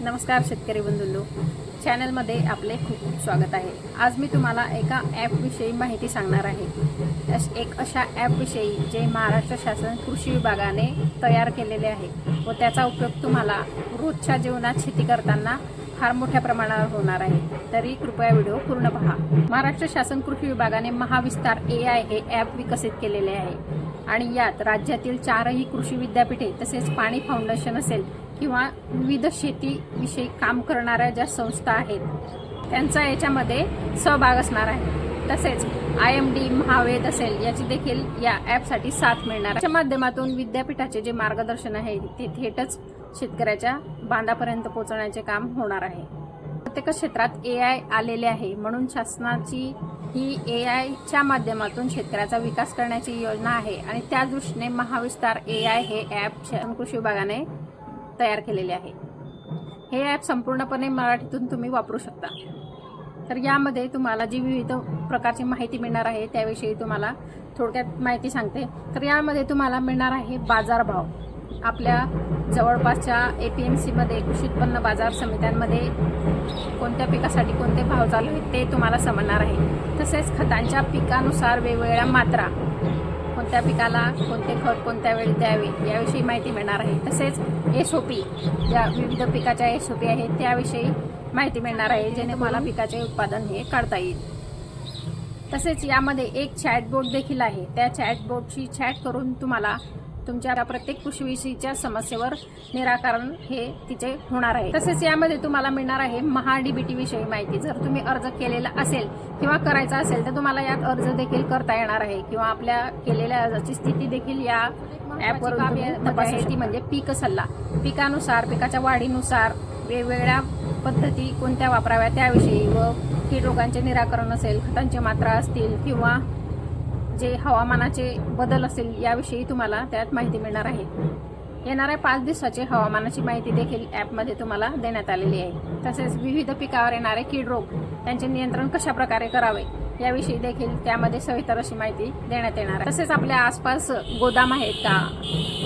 नमस्कार शेतकरी बंधूंनो. चॅनलमध्ये आपले खूप खूप स्वागत आहे. आज मी तुम्हाला एका ॲपविषयी माहिती सांगणार आहे. अश- एक अशा ॲपविषयी जे महाराष्ट्र शासन कृषी विभागाने तयार केलेले आहे व त्याचा उपयोग तुम्हाला रोजच्या जीवनात शेती करताना फार मोठ्या प्रमाणावर होणार आहे. तरी कृपया व्हिडिओ पूर्ण पहा. महाराष्ट्र शासन कृषी विभागाने महाविस्तार ए आय हे ॲप विकसित केलेले आहे. आणि यात राज्यातील चारही कृषी विद्यापीठे तसेच पाणी फाउंडेशन असेल किंवा विविध शेतीविषयी काम करणाऱ्या ज्या संस्था आहेत त्यांचा याच्यामध्ये सहभाग असणार आहे. तसेच आय एम डी महावेद असेल याची देखील या ॲपसाठी साथ मिळणार याच्या माध्यमातून विद्यापीठाचे जे मार्गदर्शन आहे ते थेटच शेतकऱ्याच्या बांधापर्यंत पोहोचवण्याचे काम होणार आहे. प्रत्येक क्षेत्रात ए आय आलेले आहे म्हणून शासनाची ही ए आयच्या माध्यमातून शेतकऱ्याचा विकास करण्याची योजना आहे. आणि त्या दृष्टीने महाविस्तार ए आय हे ॲप कृषी विभागाने तयार केलेले आहे. हे ॲप संपूर्णपणे मराठीतून तुम्ही वापरू शकता. तर यामध्ये तुम्हाला जी विविध प्रकारची माहिती मिळणार आहे त्याविषयी तुम्हाला थोडक्यात माहिती सांगते. तर यामध्ये तुम्हाला मिळणार आहे बाजारभाव आपल्या जवळपासच्या ए पी एम सीमध्ये कृषी उत्पन्न बाजार समित्यांमध्ये कोणत्या पिकासाठी कोणते भाव चालू आहेत ते तुम्हाला समजणार आहे. तसेच खतांच्या पिकानुसार वेगवेगळ्या मात्रा कोणत्या पिकाला कोणते खत कोणत्या वेळी द्यावे याविषयी माहिती मिळणार आहे. तसेच एस ओ पी ज्या विविध पिकाच्या एस ओ पी आहेत त्याविषयी माहिती मिळणार आहे जेणे मला पिकाचे उत्पादन हे काढता येईल. तसेच यामध्ये एक चॅटबोर्ड देखील आहे. त्या चॅटबोर्डशी चॅट करून तुम्हाला तुमच्या प्रत्येक कृषीविषयीच्या समस्येवर निराकरण हे तिचे होणार आहे. तसेच यामध्ये तुम्हाला मिळणार आहे महा डीबीटी विषयी माहिती. जर तुम्ही अर्ज केलेला असेल किंवा करायचा असेल तर तुम्हाला यात अर्ज देखील करता येणार आहे किंवा आपल्या केलेल्या अर्जाची स्थिती देखील या ॲपवर ती म्हणजे पीक सल्ला. पिकानुसार पिकाच्या वाढीनुसार वेगवेगळ्या पद्धती कोणत्या वापराव्या त्याविषयी व कीड रोगांचे निराकरण असेल खतांची मात्रा असतील किंवा जे हवामानाचे बदल असेल याविषयी तुम्हाला त्यात माहिती मिळणार आहे. येणाऱ्या पाच दिवसाचे हवामानाची माहिती देखील ॲपमध्ये तुम्हाला देण्यात आलेली आहे. तसेच विविध पिकावर येणारे कीड रोग त्यांचे नियंत्रण कशा प्रकारे करावे याविषयी देखील त्यामध्ये सविस्तर अशी माहिती देण्यात येणार आहे. तसेच आपल्या आसपास गोदाम आहेत का?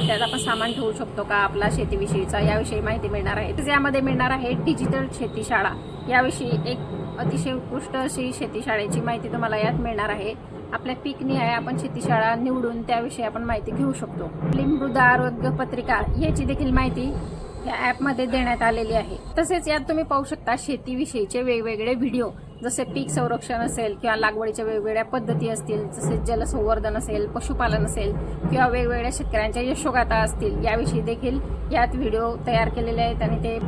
त्यात आपण सामान ठेवू शकतो का? आपला शेतीविषयीचा याविषयी माहिती मिळणार आहे. तसेच यामध्ये मिळणार आहे डिजिटल शेतीशाळा. याविषयी एक अतिशय उत्कृष्ट अशी शेतीशाळेची माहिती तुम्हाला यात मिळणार आहे. आपल्या पीक निहाय आपण शेतीशाळा निवडून त्याविषयी आपण माहिती घेऊ शकतो. आपली मृदा आरोग्य पत्रिका याची देखील माहिती या ॲपमध्ये देण्यात आलेली आहे. तसेच यात तुम्ही पाहू शकता शेतीविषयीचे वेगवेगळे व्हिडिओ जसे पीक संरक्षण असेल किंवा लागवडीच्या वेगवेगळ्या पद्धती असतील जसे जलसंवर्धन असेल पशुपालन असेल किंवा वेगवेगळ्या शेतकऱ्यांच्या यशोगाथा असतील याविषयी देखील यात व्हिडिओ तयार केलेले आहेत आणि ते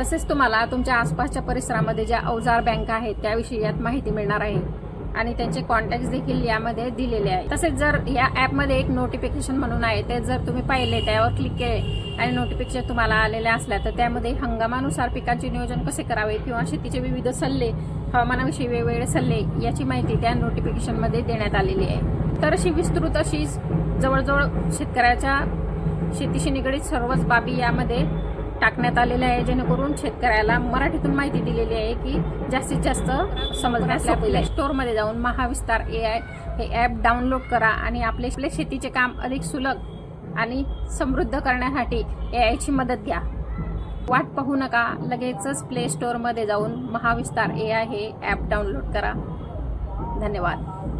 तसेच तुम्हाला तुमच्या आसपासच्या परिसरामध्ये ज्या अवजार बँका आहेत त्याविषयी यात माहिती मिळणार आहे. आणि त्यांचे कॉन्टॅक्ट देखील यामध्ये दिलेले आहे तसेच जर या ॲपमध्ये एक नोटिफिकेशन म्हणून आहे ते जर तुम्ही पाहिले त्यावर क्लिक केले आणि नोटिफिकेशन तुम्हाला आलेल्या असल्या तर त्यामध्ये हंगामानुसार पिकांचे नियोजन कसे करावे किंवा शेतीचे विविध सल्ले हवामानाविषयी वेगवेगळे सल्ले याची माहिती त्या नोटिफिकेशनमध्ये देण्यात आलेली आहे. तर अशी विस्तृत अशी जवळजवळ शेतकऱ्याच्या शेतीशी निगडीत सर्वच बाबी यामध्ये टाकण्यात आलेल्या आहे जेणेकरून शेतकऱ्याला मराठीतून माहिती दिलेली आहे की जास्तीत जास्त समजण्यास प्ले स्टोअरमध्ये जाऊन महाविस्तार ए आय हे ॲप डाउनलोड करा आणि आपले आपले शेतीचे काम अधिक सुलभ आणि समृद्ध करण्यासाठी ए आयची मदत घ्या. वाट पाहू नका लगेचच प्ले स्टोअरमध्ये जाऊन महाविस्तार ए आय हे ॲप डाउनलोड करा. धन्यवाद.